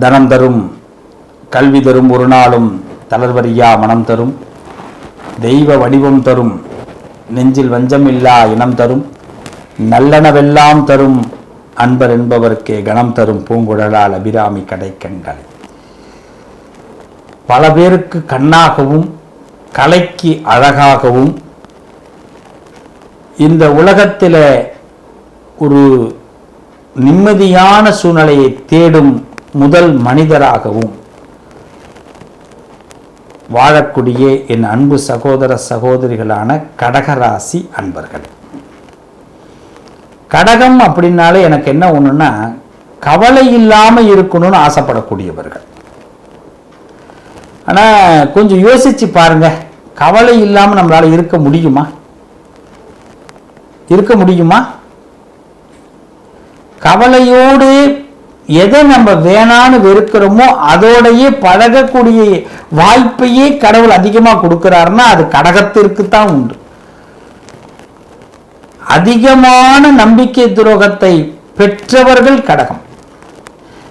தனம் தரும் கல்வி தரும் ஒரு நாளும் தளர்வரியா மனம் தரும். தெய்வ வடிவம் தரும் நெஞ்சில் வஞ்சமில்லா இனம் தரும். நல்லனவெல்லாம் தரும் அன்பர் என்பவர்க்கே கணம் தரும் பூங்குழலால் அபிராமி கடைக்கண்கள். பல பேருக்கு கண்ணாகவும் கலைக்கு அழகாகவும் இந்த உலகத்தில் ஒரு நிம்மதியான சூழ்நிலையை தேடும் முதல் மனிதராகவும் வாழக்கூடிய என் அன்பு சகோதர சகோதரிகளான கடகராசி அன்பர்கள். கடகம் அப்படின்னாலே எனக்கு என்ன ஒன்றுன்னா கவலை இல்லாம இருக்கணும்னு ஆசைப்படக்கூடியவர்கள். ஆனா கொஞ்சம் யோசிச்சு பாருங்க கவலை இல்லாம நம்மளால இருக்க முடியுமா? இருக்க முடியுமா? கவலையோடு எதை நம்ம வேணான்னு வெறுக்கிறோமோ அதோடையே பழகக்கூடிய வாய்ப்பையே கடவுள் அதிகமாக கொடுக்கிறாருன்னா அது கடகத்திற்கு தான் உண்டு. அதிகமான நம்பிக்கை துரோகத்தை பெற்றவர்கள் கடகம்.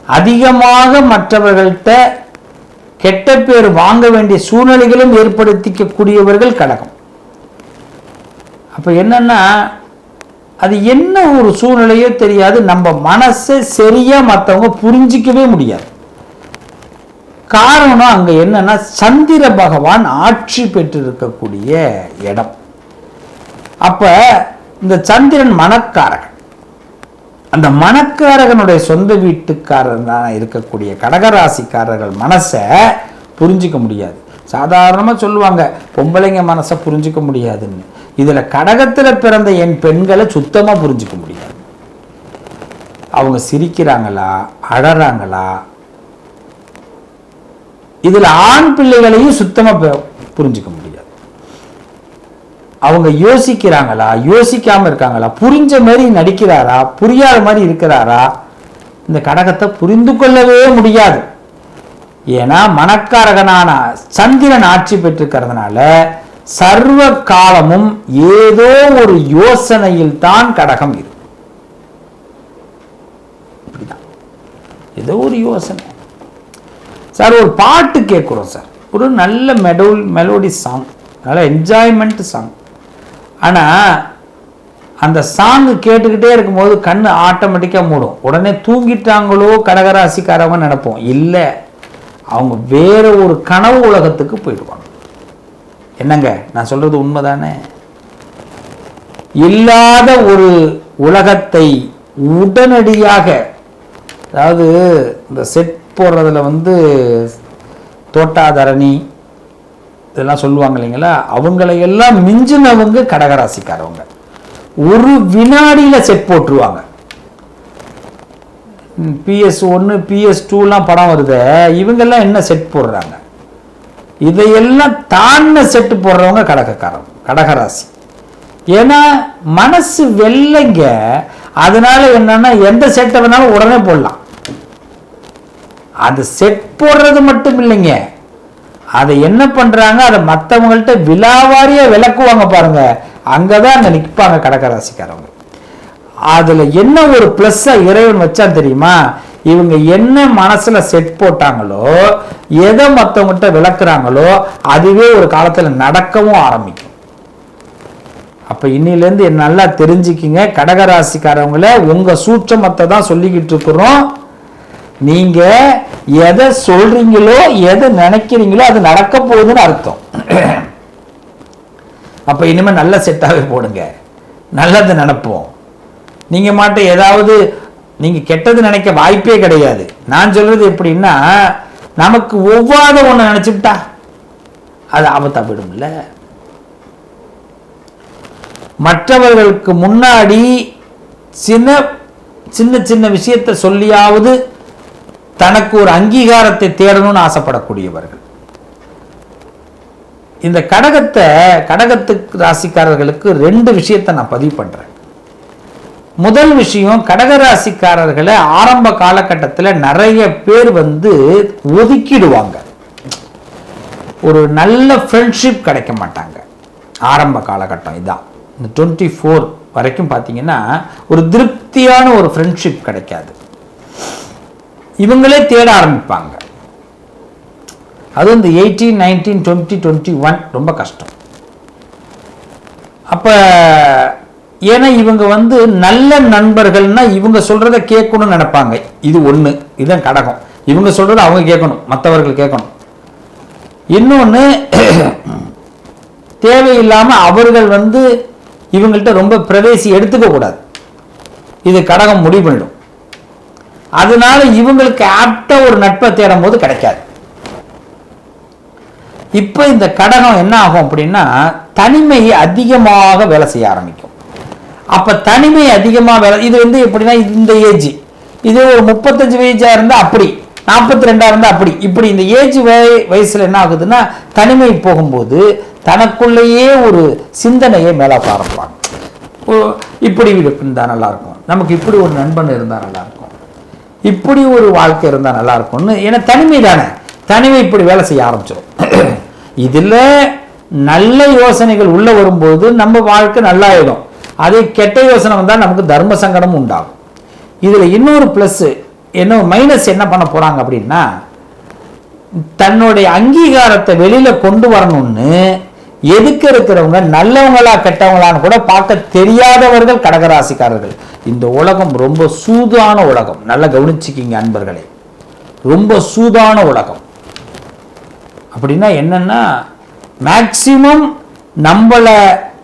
அதிகமாக மற்றவர்கள்ட்ட கெட்ட பேர் வாங்க வேண்டிய சூழ்நிலைகளும் ஏற்படுத்திக்கக்கூடியவர்கள் கடகம். அப்போ என்னன்னா அது என்ன ஒரு சூழ்நிலையோ தெரியாது. நம்ம மனசை சரியா மற்றவங்க புரிஞ்சிக்கவே முடியாது. காரணம் அங்க என்னன்னா சந்திர பகவான் ஆட்சி பெற்றிருக்கக்கூடிய இடம். அப்ப இந்த சந்திரன் மனக்காரகன் அந்த மனக்காரகனுடைய சொந்த வீட்டுக்காரன் இருக்கக்கூடிய கடகராசிக்காரர்கள் மனசை புரிஞ்சிக்க முடியாது. சாதாரணமாக சொல்லுவாங்க பொம்பளைங்க மனசை புரிஞ்சிக்க முடியாதுன்னு. இதில் கடகத்தில் பிறந்த என் பெண்களை சுத்தமாக புரிஞ்சிக்க முடியாது. அவங்க சிரிக்கிறாங்களா அழறாங்களா? இதில் ஆண் பிள்ளைகளையும் சுத்தமாக புரிஞ்சிக்க முடியாது. அவங்க யோசிக்கிறாங்களா யோசிக்காம இருக்காங்களா? புரிஞ்ச மாதிரி நடிக்கிறாரா? புரியாத மாதிரி இருக்கிறாரா? இந்த கடகத்தை புரிந்து கொள்ளவே முடியாது. ஏன்னா மனக்காரகனான சந்திரன் ஆட்சி பெற்றிருக்கிறதுனால சர்வ காலமும் ஏதோ ஒரு யோசனையில் தான் கடகம் இருக்கும் ஏதோ ஒரு யோசனை. சார் ஒரு பாட்டு கேட்குறோம் சார். ஒரு நல்ல மெடோல் மெலோடி சாங். நல்ல என்ஜாய்மெண்ட் சாங் ஆனால் அந்த சாங்கு கேட்டுக்கிட்டே இருக்கும்போது கண்ணு ஆட்டோமேட்டிக்காக மூடும். உடனே தூங்கிட்டாங்களோ கடகராசிக்காரவங்க நினைப்போம். இல்லை அவங்க வேற ஒரு கனவு உலகத்துக்கு போயிடுவாங்க. என்னங்க? நான் சொல்றது உண்மைதானே? இல்லாத ஒரு உலகத்தை உடனடியாக அதாவது இந்த செட் போடுறதுல வந்து தோட்டாதரணி இதெல்லாம் சொல்லுவாங்க இல்லைங்களா? அவங்களையெல்லாம் மிஞ்சினவங்க கடகராசிக்காரவங்க. ஒரு வினாடியில செட் போட்டுருவாங்க. பிஎஸ் ஒன்று பிஎஸ் டூலாம் படம் வருது இவங்கெல்லாம் என்ன செட் போடுறாங்க? இதையெல்லாம் தாண்ட செட்டு போடுறவங்க கடகக்காரன் கடகராசி. ஏன்னா மனசு வெள்ளைங்க அதனால என்னன்னா எந்த செட்டை வேணாலும் உடனே போடலாம். அந்த செட் போடுறது மட்டும் இல்லைங்க. அதை என்ன பண்றாங்க? அதை மற்றவங்கள்ட்ட விலாவாரியா விளக்குவாங்க பாருங்க. அங்கதான் அங்க நிற்பாங்க கடகராசிக்காரவங்க. அதுல என்ன ஒரு பிளஸ்ஸா இறைவன் வச்சா தெரியுமா? இவங்க என்ன மனசுல செட் போட்டாங்களோ எதை மற்றவங்ககிட்ட விளக்குறாங்களோ அதுவே ஒரு காலத்துல நடக்கவும் ஆரம்பிக்கும். அப்ப இன்னிலேருந்து நல்லா தெரிஞ்சுக்கிங்க கடகராசிக்காரவங்கள உங்க சூட்சமத்தை தான் சொல்லிக்கிட்டு இருக்கிறோம். நீங்க எதை சொல்றீங்களோ எதை நினைக்கிறீங்களோ அது நடக்க போகுதுன்னு அர்த்தம். அப்ப இனிமே நல்ல செட்டாகவே போடுங்க. நல்லது நினைப்போம். நீங்க மாட்ட ஏதாவது நீங்க கெட்டது நினைக்க வாய்ப்பே கிடையாது. நான் சொல்றது எப்படின்னா நமக்கு ஒவ்வாத ஒண்ணு நினச்சிக்கிட்டா அது ஆபத்தா போயிடும்ல. மற்றவர்களுக்கு முன்னாடி சின்ன சின்ன சின்ன விஷயத்தை சொல்லியாவது தனக்கு ஒரு அங்கீகாரத்தை தேடணும்னு ஆசைப்படக்கூடியவர்கள். இந்த கடகத்தை கடகத்து ராசிக்காரர்களுக்கு ரெண்டு விஷயத்தை நான் பதிவு பண்றேன். முதல் விஷயம் கடகராசிக்காரர்களை ஆரம்ப காலகட்டத்தில் நிறைய பேர் வந்து ஒதுக்கிடுவாங்க. ஒரு நல்ல ஃப்ரெண்ட்ஷிப் கிடைக்க மாட்டாங்க. ஆரம்ப காலகட்டம் இதான். இந்த டுவெண்ட்டி ஃபோர் வரைக்கும் பார்த்தீங்கன்னா ஒரு திருப்தியான ஒரு ஃப்ரெண்ட்ஷிப் கிடைக்காது. இவங்களே தேட ஆரம்பிப்பாங்க. அது இந்த eighteen nineteen twenty twenty one ரொம்ப கஷ்டம். அப்போ ஏன்னா இவங்க வந்து நல்ல நண்பர்கள்னா இவங்க சொல்றத கேட்கணும்னு நினைப்பாங்க. இது ஒன்று இதுதான் கடகம். இவங்க சொல்கிறத அவங்க கேட்கணும். மற்றவர்கள் கேட்கணும். இன்னொன்று தேவையில்லாமல் அவர்கள் வந்து இவங்கள்ட்ட ரொம்ப பிரவேசி எடுத்துக்க கூடாது. இது கடகம் முடிவு பண்ணிடும். அதனால இவங்களுக்கு ஆப்டா ஒரு நட்பை தேடும் போது கிடைக்காது. இப்போ இந்த கடகம் என்ன ஆகும் அப்படின்னா தனிமை அதிகமாக வேலை செய்ய ஆரம்பிக்கும். அப்போ தனிமை அதிகமாக வேலை இது வந்து எப்படின்னா இந்த ஏஜ் இது ஒரு முப்பத்தஞ்சு வயசாக இருந்தால் அப்படி நாற்பத்தி ரெண்டாக இருந்தால் அப்படி. இப்படி இந்த ஏஜ் வயசுல என்ன ஆகுதுன்னா தனிமை போகும்போது தனக்குள்ளேயே ஒரு சிந்தனையை மேலே ஆரம்பிப்பாங்க ஓ, இப்படி இருந்தால் நல்லாயிருக்கும். நமக்கு இப்படி ஒரு நண்பன் இருந்தால் நல்லாயிருக்கும். இப்படி ஒரு வாழ்க்கை இருந்தால் நல்லாயிருக்கும்னு ஏன்னா தனிமை தானே. தனிமை இப்படி வேலை செய்ய ஆரம்பிச்சிடும் இதில் நல்ல யோசனைகள் உள்ளே வரும்போது நம்ம வாழ்க்கை நல்லாயிடும். அதே கெட்ட யோசனை வந்தால் நமக்கு தர்ம சங்கடமும் உண்டாகும். இதில் இன்னொரு ப்ளஸ்ஸு என்ன மைனஸ் என்ன பண்ண போகிறாங்க அப்படின்னா தன்னுடைய அங்கீகாரத்தை வெளியில் கொண்டு வரணும்னு எதுக்கு இருக்கிறவங்க நல்லவங்களா கெட்டவங்களான்னு கூட பார்க்க தெரியாதவர்கள் கடகராசிக்காரர்கள். இந்த உலகம் ரொம்ப சூதான உலகம். நல்லா கவனிச்சுக்கிங்க அன்பர்களே. ரொம்ப சூதான உலகம். அப்படின்னா என்னன்னா மேக்சிமம் நம்மளை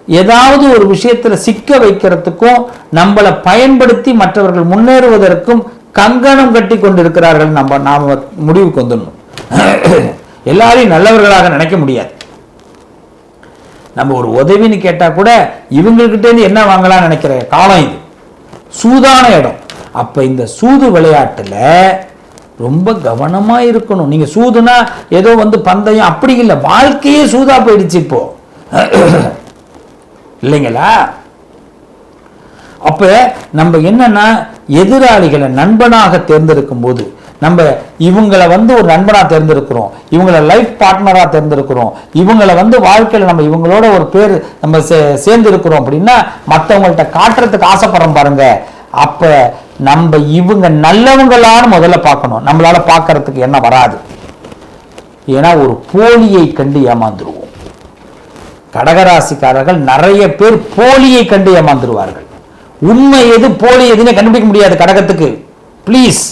ஏதாவது ஒரு விஷயத்துல சிக்க வைக்கிறதுக்கும் நம்மளை பயன்படுத்தி மற்றவர்கள் முன்னேறுவதற்கும் கங்கணம் கட்டி கொண்டிருக்கிறார்கள் நம்ம நாம முடிவுக்கு வந்துடணும். எல்லாரையும் நல்லவர்களாக நினைக்க முடியாது. நம்ம ஒரு உதவின்னு கேட்டா கூட இவங்ககிட்டேருந்து என்ன வாங்கலாம்னு நினைக்கிற காலம் இது. சூதான இடம். அப்ப இந்த சூது விளையாட்டுல ரொம்ப கவனமா இருக்கணும். நீங்க சூதுனா ஏதோ வந்து பந்தயம் அப்படி இல்லை. வாழ்க்கையே சூதா போயிடுச்சு இப்போ. இல்லைங்களா? அப்ப நம்ம என்னன்னா எதிராளிகளை நண்பனாக தேர்ந்தெடுக்கும் போது நம்ம இவங்களை வந்து ஒரு நண்பனா தேர்ந்தெடுக்கிறோம் இவங்களை லைஃப் பார்ட்னரா தேர்ந்தெடுக்கிறோம் இவங்களை வந்து வாழ்க்கையில நம்ம இவங்களோட ஒரு பேர் நம்ம சே- சேர்ந்து இருக்கிறோம் அப்படின்னா மற்றவங்கள்ட்ட காட்டுறதுக்கு ஆசைப்படுறோம் பாருங்க. அப்ப நம்ம இவங்க நல்லவங்களான்னு முதல்ல பார்க்கணும். நம்மளால பார்க்கறதுக்கு என்ன வராது. ஏன்னா ஒரு போலியை கண்டு ஏமாந்துருவோம். கடகராசிக்காரர்கள் நிறைய பேர் போலியை கண்டு ஏமாந்துருவார்கள். உண்மை எது போலி எதுன்னு கண்டுபிடிக்க முடியாது கடகத்துக்கு. ப்ளீஸ்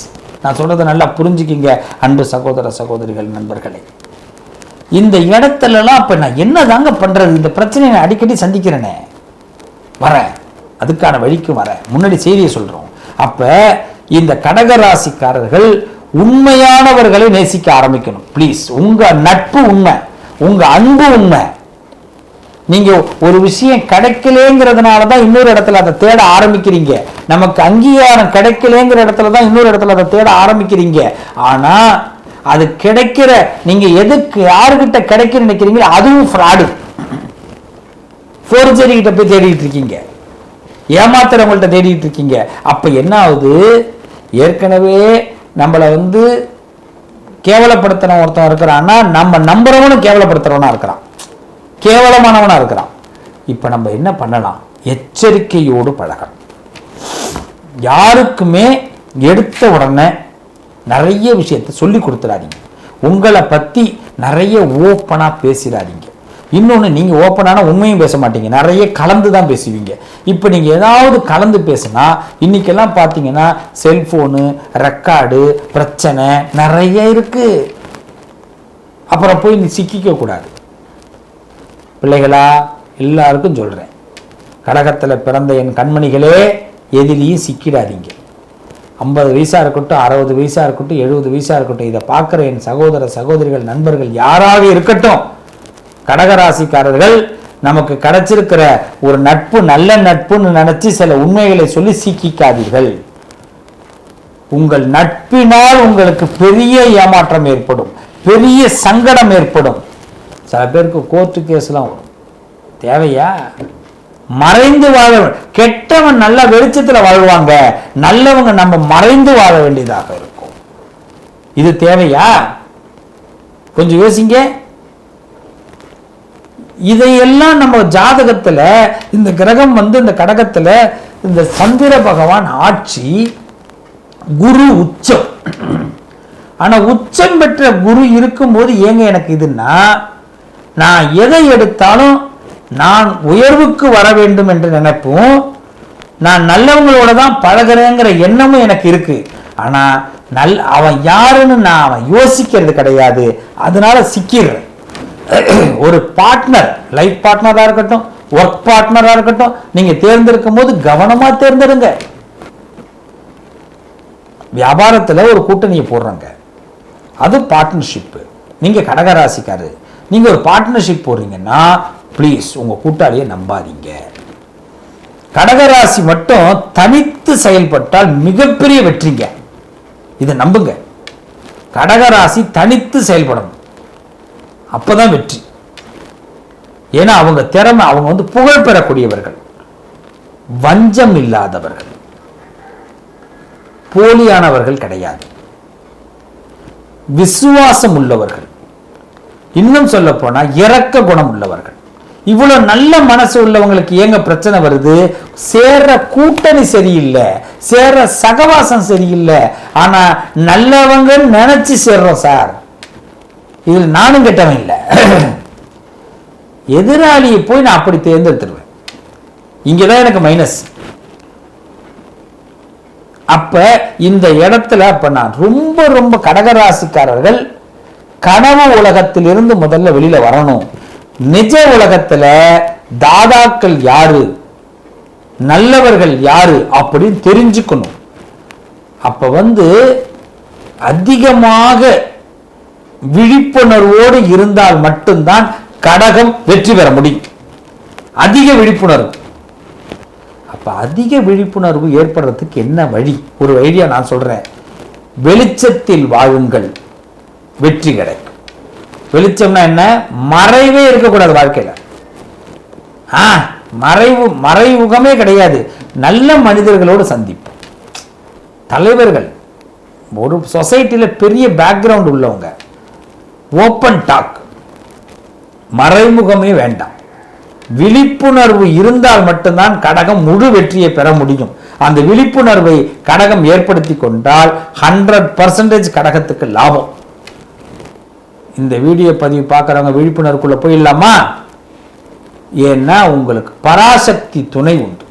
நான் சொல்றதை நல்லா புரிஞ்சுக்கிங்க அன்பு சகோதர சகோதரிகள் நண்பர்களே. இந்த இடத்துலலாம் இப்போ நான் என்னதாங்க பண்ணுறது இந்த பிரச்சனையை நான் அடிக்கடி சந்திக்கிறேனே. வரேன். அதுக்கான வழிக்கும் வரேன். முன்னாடி செய்தியை சொல்கிறோம் அப்போ இந்த கடகராசிக்காரர்கள் உண்மையானவர்களை நேசிக்க ஆரம்பிக்கணும். ப்ளீஸ் உங்கள் நட்பு உண்மை உங்கள் அன்பு உண்மை. நீங்க ஒரு விஷயம் கிடைக்கலேங்கிறதுனால தான் இன்னொரு இடத்துல அதை தேட ஆரம்பிக்கிறீங்க. நமக்கு அங்கீகாரம் கிடைக்கலேங்கிற இடத்துல தான் இன்னொரு இடத்துல அதை தேட ஆரம்பிக்கிறீங்க. ஆனா அது கிடைக்கிற நீங்க எதுக்கு யாருக்கிட்ட கிடைக்க நினைக்கிறீங்களோ அதுவும் ஃப்ராடு ஃபோர்ஜரி கிட்ட போய் தேடிட்டு இருக்கீங்க. ஏமாத்துறவங்கள்ட்ட தேடிட்டு இருக்கீங்க. அப்ப என்ன ஆகுது? ஏற்கனவே நம்மளை வந்து கேவலப்படுத்தின ஒருத்தன் இருக்கிறான்னா நம்ம நம்புறவனும் கேவலப்படுத்துறவனா இருக்கிறான். கேவலமானவனாக இருக்கிறான். இப்போ நம்ம என்ன பண்ணலாம்? எச்சரிக்கையோடு பழகணும். யாருக்குமே எடுத்த உடனே நிறைய விஷயத்தை சொல்லி கொடுத்துடாதீங்க உங்களை பற்றி நிறைய ஓப்பனாக பேசிடாதீங்க இன்னொன்று நீங்கள் ஓப்பனான உண்மையும் பேச மாட்டீங்க. நிறைய கலந்து தான் பேசுவீங்க. இப்போ நீங்கள் ஏதாவது கலந்து பேசுனா இன்னைக்கெல்லாம் பார்த்தீங்கன்னா செல்ஃபோனு ரெக்கார்டு பிரச்சனை நிறைய இருக்குது அப்புறம் போய் நீ சிக்கிக்க கூடாது. பிள்ளைகளா? எல்லாருக்கும் சொல்கிறேன் கடகத்தில் பிறந்த என் கண்மணிகளே எதிலையும் சிக்கிடாதீங்க. ஐம்பது வயசாக இருக்கட்டும் அறுபது வயசாக இருக்கட்டும் எழுபது வயசாக இருக்கட்டும் இதை பார்க்குற என் சகோதர சகோதரிகள் நண்பர்கள் யாராக இருக்கட்டும் கடகராசிக்காரர்கள் நமக்கு கிடைச்சிருக்கிற ஒரு நட்பு நல்ல நட்புன்னு நினச்சி சில உண்மைகளை சொல்லி சிக்கிக்காதீர்கள். உங்கள் நட்பினால் உங்களுக்கு பெரிய ஏமாற்றம் ஏற்படும் பெரிய சங்கடம் ஏற்படும். சில பேருக்கு கோர்ட்டு கேஸ்லாம் வரும். தேவையா? மறைந்து வாழ கெட்டவன் நல்ல வெளிச்சத்துல வாழ்வாங்க. நல்லவங்க நம்ம மறைந்து வாழ வேண்டியதாக இருக்கும். இது தேவையா? கொஞ்சம் யோசிங்க. இதையெல்லாம் நம்ம ஜாதகத்துல இந்த கிரகம் வந்து இந்த கடகத்துல இந்த சந்திர பகவான் ஆட்சி குரு உச்சம். ஆனா உச்சம் பெற்ற குரு இருக்கும்போது ஏங்க எனக்கு இதுன்னா நான் எதை எடுத்தாலும் நான் உயர்வுக்கு வர வேண்டும் என்று நினைப்பும். நான் நல்லவங்களோட தான் பழகுறேங்கிற எண்ணமும் எனக்கு இருக்கு. ஆனா நல் அவன் யாருன்னு நான் அவன் யோசிக்கிறது கிடையாது. அதனால சிக்கிடுறேன். ஒரு பார்ட்னர் லைஃப் பார்ட்னரா இருக்கட்டும் ஒர்க் பார்ட்னரா இருக்கட்டும் நீங்க தேர்ந்தெடுக்கும் போது கவனமா தேர்ந்தெடுங்க. வியாபாரத்துல ஒரு கூட்டணியை போடுறாங்க. அது பார்ட்னர்ஷிப்பு நீங்கள் கடகராசிக்காரு நீங்க ஒரு பார்ட்னர்ஷிப் போடுறீங்கன்னா ப்ளீஸ் உங்க கூட்டாளியை நம்பாதீங்க. கடகராசி மட்டும் தனித்து செயல்பட்டால் மிகப்பெரிய வெற்றிங்க. இதை நம்புங்க. கடகராசி தனித்து செயல்படணும். அப்பதான் வெற்றி. ஏன்னா அவங்க திறமை அவங்க வந்து புகழ் பெறக்கூடியவர்கள். வஞ்சம் இல்லாதவர்கள். போலியானவர்கள் கிடையாது. விசுவாசம் உள்ளவர்கள். இன்னும் சொல்ல போனா இறக்க குணம் உள்ளவர்கள். இவ்வளவு நல்ல மனசு உள்ளவங்களுக்கு ஏங்க பிரச்சனை வருது? சேர்ற கூட்டணி சரியில்லை. சேர்ற சகவாசம் சரியில்லை. ஆனா நல்லவங்க நினைச்சு சேர்றோம் சார். இதில் நானும் கெட்டவன் இல்லை. எதிராளியை போய் நான் அப்படி தேர்ந்தெடுத்துருவேன். இங்கதான் எனக்கு மைனஸ் அப்ப இந்த இடத்துல அப்ப நான் ரொம்ப ரொம்ப கடகராசிக்காரர்கள் கனவு உலகத்திலிருந்து முதல்ல வெளியில வரணும். நிஜ உலகத்துல தாதாக்கள் யாரு? நல்லவர்கள் யாரு? அப்படின்னு தெரிஞ்சுக்கணும். அப்ப வந்து அதிகமாக விழிப்புணர்வோடு இருந்தால் மட்டும்தான் கடகம் வெற்றி பெற முடியும். அதிக விழிப்புணர்வு. அப்ப அதிக விழிப்புணர்வு ஏற்படுறதுக்கு என்ன வழி? ஒரு ஐடியா நான் சொல்றேன். வெளிச்சத்தில் வாழுங்கள். வெற்றி கிடைக்கும். வெளிச்சம்னா என்ன? மறைவே இருக்கக்கூடாது வாழ்க்கையில. ஆ மறைவு மறைமுகமே கிடையாது. நல்ல மனிதர்களோடு சந்திப்பு தலைவர்கள் ஒரு சொசைட்டியில் பெரிய பேக்ரவுண்ட் உள்ளவங்க. ஓப்பன் டாக் மறைமுகமே வேண்டாம். விழிப்புணர்வு இருந்தால் மட்டும்தான் கடகம் முழு வெற்றியை பெற முடியும். அந்த விழிப்புணர்வை கடகம் ஏற்படுத்தி கொண்டால் ஹண்ட்ரட் பர்சன்டேஜ் கடகத்துக்கு லாபம். இந்த வீடியோ பதிவு பார்க்குறவங்க விழிப்புணர்வுக்குள்ளே போயிடலாமா? ஏன்னா உங்களுக்கு பராசக்தி துணை உண்டு.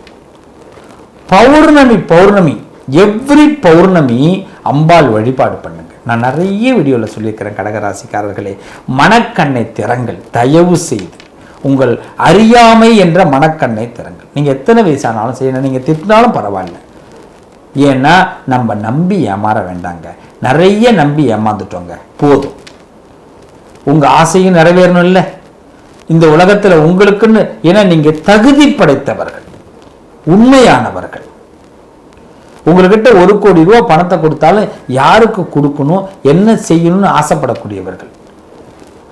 பௌர்ணமி பௌர்ணமி. எவ்ரி பௌர்ணமி அம்பாள் வழிபாடு பண்ணுங்க. நான் நிறைய வீடியோவில் சொல்லியிருக்கிறேன் கடகராசிக்காரர்களே. மனக்கண்ணை திறங்கள் தயவு செய்து. உங்கள் அறியாமை என்ற மனக்கண்ணை திறங்கள். நீங்கள் எத்தனை வயசானாலும் செய்யணும் நீங்கள் திட்டினாலும் பரவாயில்ல. ஏன்னா நம்ம நம்பி ஏமாற வேண்டாங்க. நிறைய நம்பி ஏமாந்துட்டோங்க. போதும். உங்க ஆசையும் நிறைவேறணும் இல்லை இந்த உலகத்துல உங்களுக்குன்னு ஏன்னா நீங்க தகுதி படைத்தவர்கள் உண்மையானவர்கள். உங்கள்கிட்ட ஒரு கோடி ரூபா பணத்தை கொடுத்தாலும் யாருக்கு கொடுக்கணும் என்ன செய்யணும்னு ஆசைப்படக்கூடியவர்கள்.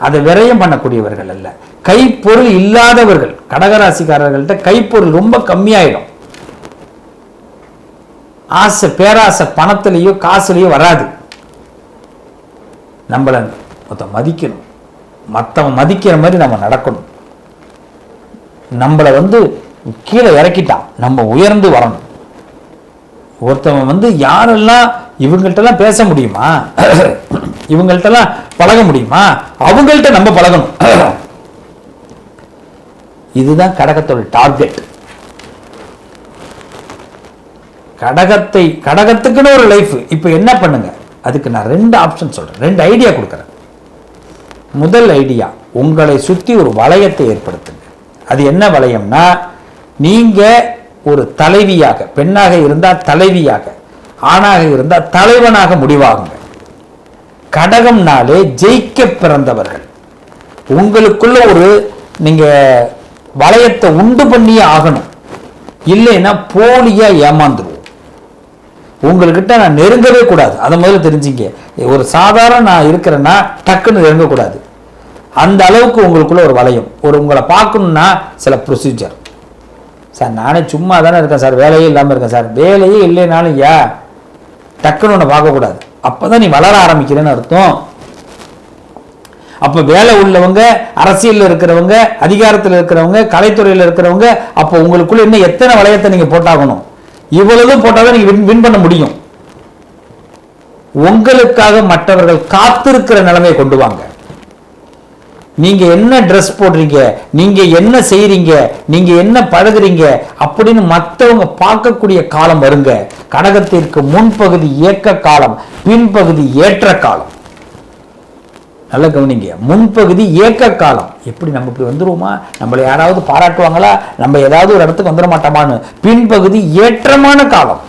அதை விரயம் பண்ணக்கூடியவர்கள் அல்ல. கைப்பொருள் இல்லாதவர்கள் கடகராசிக்காரர்கள்ட்ட கைப்பொருள் ரொம்ப கம்மியாயிடும். ஆசை பேராசை பணத்திலேயோ காசுலேயோ வராது. நம்மளை மொத்தம் மதிக்கணும். மற்றவன் மதிக்கிற மாதிரி நம்ம நடக்கணும். நம்மளை வந்து கீழே இறக்கிட்டான் நம்ம உயர்ந்து வரணும். ஒருத்தவன் வந்து யாரெல்லாம் இவங்கள்ட்டலாம் பேச முடியுமா? இவங்கள்ட்டலாம் பழக முடியுமா? அவங்கள்ட்ட நம்ம பழகணும். இதுதான் கடகத்தோட டார்கெட் கடகத்தை கடகத்துக்குன்னு ஒரு லைஃப் இப்போ என்ன பண்ணுங்க? அதுக்கு நான் ரெண்டு ஆப்ஷன் சொல்றேன். ரெண்டு ஐடியா கொடுக்குறேன். முதல் ஐடியா உங்களை சுற்றி ஒரு வளையத்தை ஏற்படுத்துங்க. அது என்ன வளையம்னா நீங்கள் ஒரு தலைவியாக பெண்ணாக இருந்தால் தலைவியாக ஆணாக இருந்தால் தலைவனாக முடிவாகுங்க. கடகம்னாலே ஜெயிக்க பிறந்தவர்கள். உங்களுக்குள்ள ஒரு நீங்கள் வளையத்தை உண்டு பண்ணியே ஆகணும். இல்லைன்னா போலியாக ஏமாந்துடும் உங்கள்கிட்ட நான் நெருங்கவே கூடாது. அதை முதல்ல தெரிஞ்சுங்க. ஒரு சாதாரண நான் இருக்கிறேன்னா டக்குன்னு நெருங்கக்கூடாது. அந்த அளவுக்கு உங்களுக்குள்ள ஒரு வளையம். ஒரு உங்களை பார்க்கணுன்னா சில ப்ரொசீஜர் சார் நானே சும்மா தானே இருக்கேன் சார். வேலையே இல்லாமல் இருக்கேன் சார். வேலையே இல்லைனாலும் யா டக்குன்னு ஒன்று பார்க்கக்கூடாது. அப்போ தான் நீ வளர ஆரம்பிக்கிறேன்னு அர்த்தம். அப்போ வேலை உள்ளவங்க அரசியலில் இருக்கிறவங்க அதிகாரத்தில் இருக்கிறவங்க கலைத்துறையில் இருக்கிறவங்க அப்போ உங்களுக்குள்ள இன்னும் எத்தனை வளையத்தை நீங்கள் போட்டாகணும்? இவ்வளவு போட்டால் தான் நீங்கள் வின் வின் பண்ண முடியும். உங்களுக்காக மற்றவர்கள் காத்திருக்கிற நிலைமையை கொண்டு வாங்க. நீங்க என்ன ட்ரெஸ் போடுறீங்க? நீங்க என்ன செய்யறீங்க நீங்க என்ன பழகுறீங்க? அப்படின்னு மற்றவங்க பார்க்கக்கூடிய காலம் வருங்க. கடகத்திற்கு முன்பகுதி இயக்க காலம் பின்பகுதி ஏற்ற காலம். நல்லா கவனிங்க. முன்பகுதி ஏக்க காலம். எப்படி நம்ம இப்படி வந்துருவோமா நம்மளை யாராவது பாராட்டுவாங்களா? நம்ம ஏதாவது ஒரு இடத்துக்கு வந்துட மாட்டோமான்னு. பின்பகுதி ஏற்றமான காலம்.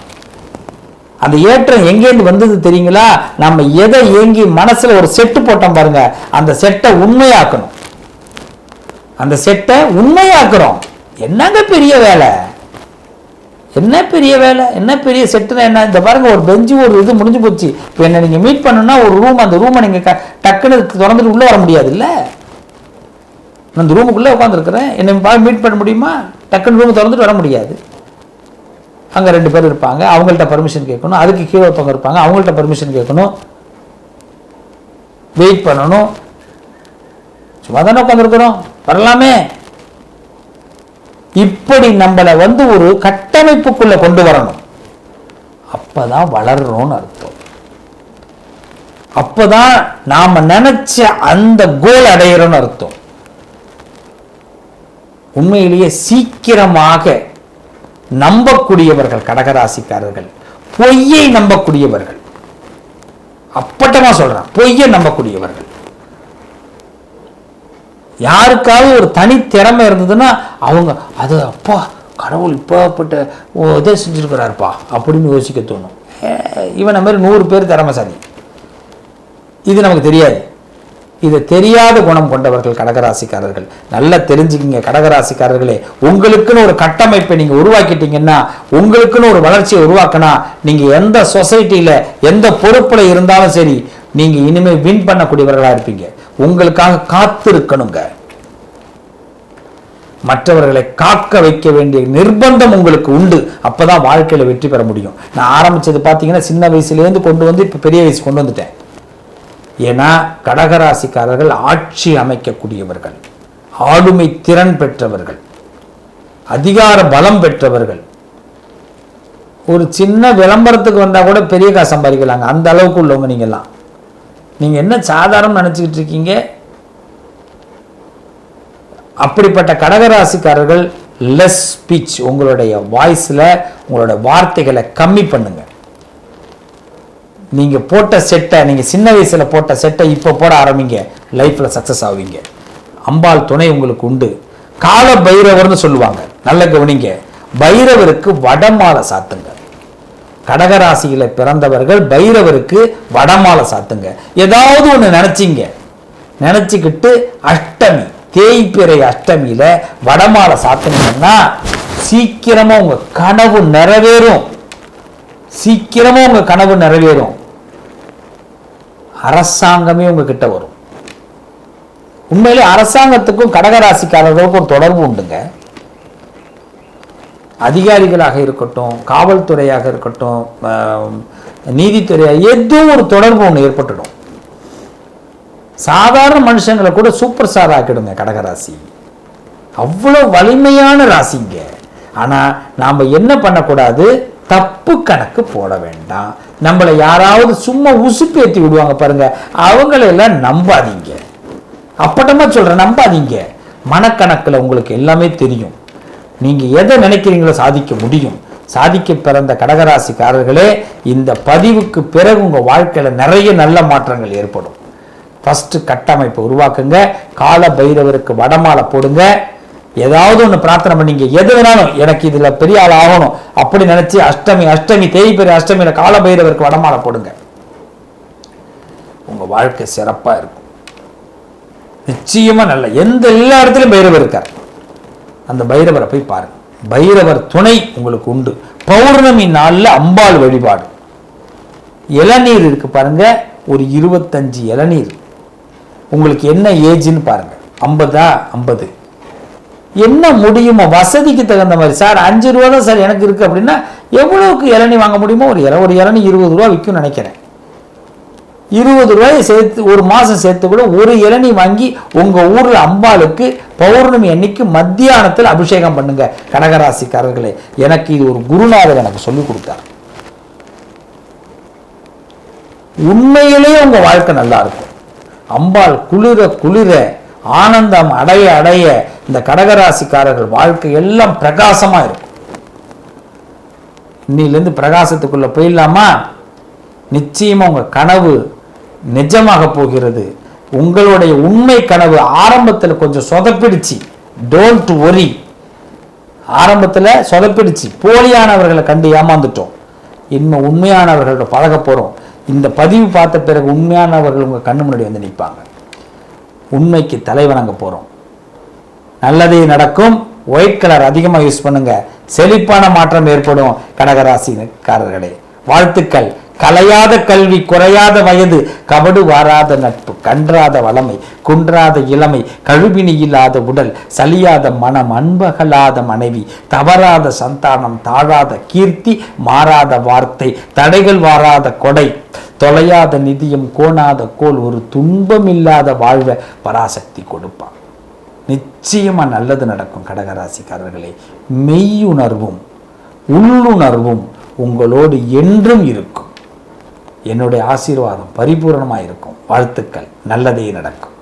அந்த ஏற்றம் எங்கேருந்து வந்தது தெரியுங்களா? நம்ம எதை ஏங்கி மனசுல ஒரு செட்டு போட்டோம் பாருங்க. அந்த செட்டை உண்மையாக்கணும். அந்த செட்டை உண்மையாக்குறோம். என்னங்க பெரிய வேலை? என்ன பெரிய வேலை? என்ன பெரிய செட்டுனா என்ன? இந்த பாருங்க ஒரு பெஞ்சு ஒரு இது முடிஞ்சு போச்சு. இப்போ என்ன நீங்க மீட் பண்ணணும்னா ஒரு ரூம் அந்த ரூமை நீங்க டக்குன்னு திறந்துட்டு உள்ள வர முடியாது இல்ல? நான் அந்த ரூமுக்குள்ளே உட்காந்துருக்குறேன் என்னை மீட் பண்ண முடியுமா? டக்குன்னு ரூம் திறந்துட்டு வர முடியாது. அங்கே ரெண்டு பேர் இருப்பாங்க. அவங்கள்ட்ட பர்மிஷன் கேட்கணும். அதுக்கு கீழே ஒருத்தவங்க இருப்பாங்க. அவங்கள்ட்ட பர்மிஷன் கேட்கணும். வெயிட் பண்ணணும். சும்மா தானே உட்காந்துருக்குறோம் வரலாமே. இப்படி நம்மளை வந்து ஒரு கட்டமைப்புக்குள்ள கொண்டு வரணும். அப்பதான் வளர்றோம்னு அர்த்தம். அப்பதான் நாம நினைச்ச அந்த கோல் அடையிறோம்னு அர்த்தம். உண்மையிலேயே சீக்கிரமாக நம்பக்கூடியவர்கள் கடகராசிக்காரர்கள் பொய்யை நம்பக்கூடியவர்கள். அப்பட்டமா சொல்றான் பொய்யை நம்பக்கூடியவர்கள். யாருக்காவது ஒரு தனித்திறமை இருந்ததுன்னா அவங்க அது அப்பா கடவுள் இப்பப்பட்ட ஓ, இதை செஞ்சுருக்கிறாருப்பா அப்படின்னு யோசிக்க தோணும். இவனை மாதிரி நூறு பேர் திறமைசாலி. இது நமக்கு தெரியாது. இதை தெரியாத குணம் கொண்டவர்கள் கடகராசிக்காரர்கள். நல்லா தெரிஞ்சுக்கிங்க கடகராசிக்காரர்களே. உங்களுக்குன்னு ஒரு கட்டமைப்பை நீங்கள் உருவாக்கிட்டீங்கன்னா உங்களுக்குன்னு ஒரு வளர்ச்சியை உருவாக்கினா நீங்கள் எந்த சொசைட்டியில் எந்த பொறுப்பில் இருந்தாலும் சரி நீங்கள் இனிமேல் வின் பண்ணக்கூடியவர்களாக இருப்பீங்க. உங்களுக்காக காத்திருக்கணுங்க. மற்றவர்களை காக்க வைக்க வேண்டிய நிர்பந்தம் உங்களுக்கு உண்டு. அப்பதான் வாழ்க்கையில வெற்றி பெற முடியும். நான் ஆரம்பிச்சது பார்த்தீங்கன்னா சின்ன வயசுலேருந்து கொண்டு வந்து இப்போ பெரிய வயசு கொண்டு வந்துட்டேன். ஏன்னா கடகராசிக்காரர்கள் ஆட்சி அமைக்கக்கூடியவர்கள். ஆளுமை திறன் பெற்றவர்கள். அதிகார பலம் பெற்றவர்கள். ஒரு சின்ன விளம்பரத்துக்கு வந்தா கூட பெரிய காசு சம்பாதிக்கலாங்க. அந்த அளவுக்கு உள்ளவங்க நீங்கெல்லாம் நீங்கள் என்ன சாதாரணம் நினச்சிக்கிட்டு இருக்கீங்க? அப்படிப்பட்ட கடகராசிக்காரர்கள் லெஸ் ஸ்பீச் உங்களுடைய வாய்ஸில் உங்களோட வார்த்தைகளை கம்மி பண்ணுங்க. நீங்கள் போட்ட செட்டை நீங்கள் சின்ன வயசுல போட்ட செட்டை இப்போ போட ஆரம்பிங்க. லைஃப்பில் சக்ஸஸ் ஆவீங்க. அம்பாள் துணை உங்களுக்கு உண்டு. கால பைரவர்னு சொல்லுவாங்க. நல்ல கவனிங்க. பைரவருக்கு வடமாலை சாத்துங்க. கடகராசியில் பிறந்தவர்கள் பைரவருக்கு வடமாலை சாத்துங்க. ஏதாவது ஒண்ணு நினச்சிங்க. நினச்சிக்கிட்டு அஷ்டமி தேய்பிறை அஷ்டமியில வடமாலை சாத்துனீங்கன்னா சீக்கிரமா உங்க கனவு நிறைவேறும். சீக்கிரமா உங்க கனவு நிறைவேறும். அரசாங்கமே உங்ககிட்ட வரும். உண்மையிலே அரசாங்கத்துக்கும் கடகராசிக்காரர்களுக்கும் ஒரு தொடர்பு உண்டுங்க. அதிகாரிகளாக இருக்கட்டும் காவல்துறையாக இருக்கட்டும் நீதித்துறையாக ஏதோ ஒரு தொடர்பு ஒன்று ஏற்பட்டுடும். சாதாரண மனுஷங்களை கூட சூப்பர் ஸ்டார் ஆக்கிடுங்க கடகராசி அவ்வளோ வலிமையான ராசிங்க ஆனா நாம என்ன பண்ணக்கூடாது? தப்பு கணக்கு போட வேண்டாம். நம்மளை யாராவது சும்மா உசுப்பேத்தி விடுவாங்க பாருங்க. அவங்கள எல்லாம் நம்பாதீங்க. அப்பட்டமா சொல்றேன் நம்பாதீங்க. மனக்கணக்குல உங்களுக்கு எல்லாமே தெரியும். நீங்க எதை நினைக்கிறீங்களோ சாதிக்க முடியும். சாதிக்க பிறந்த கடகராசிக்காரர்களே இந்த பதிவுக்கு பிறகு உங்க வாழ்க்கையில நிறைய நல்ல மாற்றங்கள் ஏற்படும். ஃபர்ஸ்ட் கட்டமைப்பை உருவாக்குங்க. கால பைரவருக்கு வடமாலை போடுங்க. ஏதாவது ஒன்று பிரார்த்தனை பண்ணீங்க எது வேணாலும் எனக்கு இதுல பெரிய ஆள் ஆகணும் அப்படி நினைச்சு அஷ்டமி அஷ்டமி தேய்பிறை அஷ்டமியில் கால பைரவருக்கு வடமாலை போடுங்க. உங்க வாழ்க்கை சிறப்பா இருக்கும். நிச்சயமா நல்ல எந்த எல்லா இடத்துலயும் பைரவர் இருக்கார். அந்த பைரவரை போய் பாருங்க. பைரவர் துணை உங்களுக்கு உண்டு. பௌர்ணமி நாளில் அம்பாள் வழிபாடு. இளநீர் இருக்கு பாருங்க ஒரு இருபத்தஞ்சு இளநீர். உங்களுக்கு என்ன ஏஜ்னு பாருங்க. ஐம்பதா ஐம்பது. என்ன முடியுமோ வசதிக்கு தகுந்த மாதிரி. சார் அஞ்சு ரூபா தான் சார் எனக்கு இருக்கு அப்படின்னா எவ்வளவுக்கு இளநீ வாங்க முடியுமோ ஒரு இள ஒரு இளநீ இருபது ரூபா விற்கும் நினைக்கிறேன். இருபது ரூபாய் சேர்த்து ஒரு மாதம் சேர்த்து கூட ஒரு இளநி வாங்கி உங்கள் ஊரில் அம்பாளுக்கு பௌர்ணமி அன்னைக்கு மத்தியானத்தில் அபிஷேகம் பண்ணுங்க கடகராசிக்காரர்களே. எனக்கு இது ஒரு குருநாதர் எனக்கு சொல்லிக் கொடுத்தார். உண்மையிலேயே உங்க வாழ்க்கை நல்லா இருக்கும். அம்பாள் குளிர குளிர ஆனந்தம் அடைய அடைய இந்த கடகராசிக்காரர்கள் வாழ்க்கை எல்லாம் பிரகாசமா இருக்கும். இன்னிலிருந்து பிரகாசத்துக்குள்ள போயிடலாமா? நிச்சயமா உங்க கனவு நிஜமாக போகிறது. உங்களுடைய உண்மை கனவு ஆரம்பத்தில் கொஞ்சம் சொதப்பிடுச்சு. டோன்ட் ஒரி ஆரம்பத்தில் சொதப்பிடுச்சு. போலியானவர்களை கண்டு ஏமாந்துட்டோம். இன்னும் உண்மையானவர்களோட பழக போகிறோம் இந்த பதிவு பார்த்த பிறகு உண்மையானவர்கள் உங்கள் கண்ணு முன்னாடி வந்து நிற்பாங்க. உண்மைக்கு தலை வணங்க போகிறோம் நல்லதே நடக்கும். ஒயிட் கலர் அதிகமாக யூஸ் பண்ணுங்கள் செழிப்பான மாற்றம் ஏற்படும் கடகராசிக்காரர்களே. வாழ்த்துக்கள். கலையாத கல்வி குறையாத வயது கபடு வாராத நட்பு கன்றாத வளமை குன்றாத இளமை கழுவினி இல்லாத உடல் சலியாத மனம் அன்பகலாத மனைவி தவறாத சந்தானம் தாழாத கீர்த்தி மாறாத வார்த்தை தடைகள் வாராத கொடை தொலையாத நிதியம் கோணாத கோல் ஒரு துன்பம் இல்லாத வாழ்வை பராசக்தி கொடுப்பான் நிச்சயமா நல்லது நடக்கும் கடகராசிக்காரர்களே. மெய்யுணர்வும் உள்ளுணர்வும் உங்களோடு என்றும் இருக்கும். என்னுடைய ஆசீர்வாதம் பரிபூரணமாக இருக்கும் வாழ்த்துக்கள். நல்லதே நடக்கும்.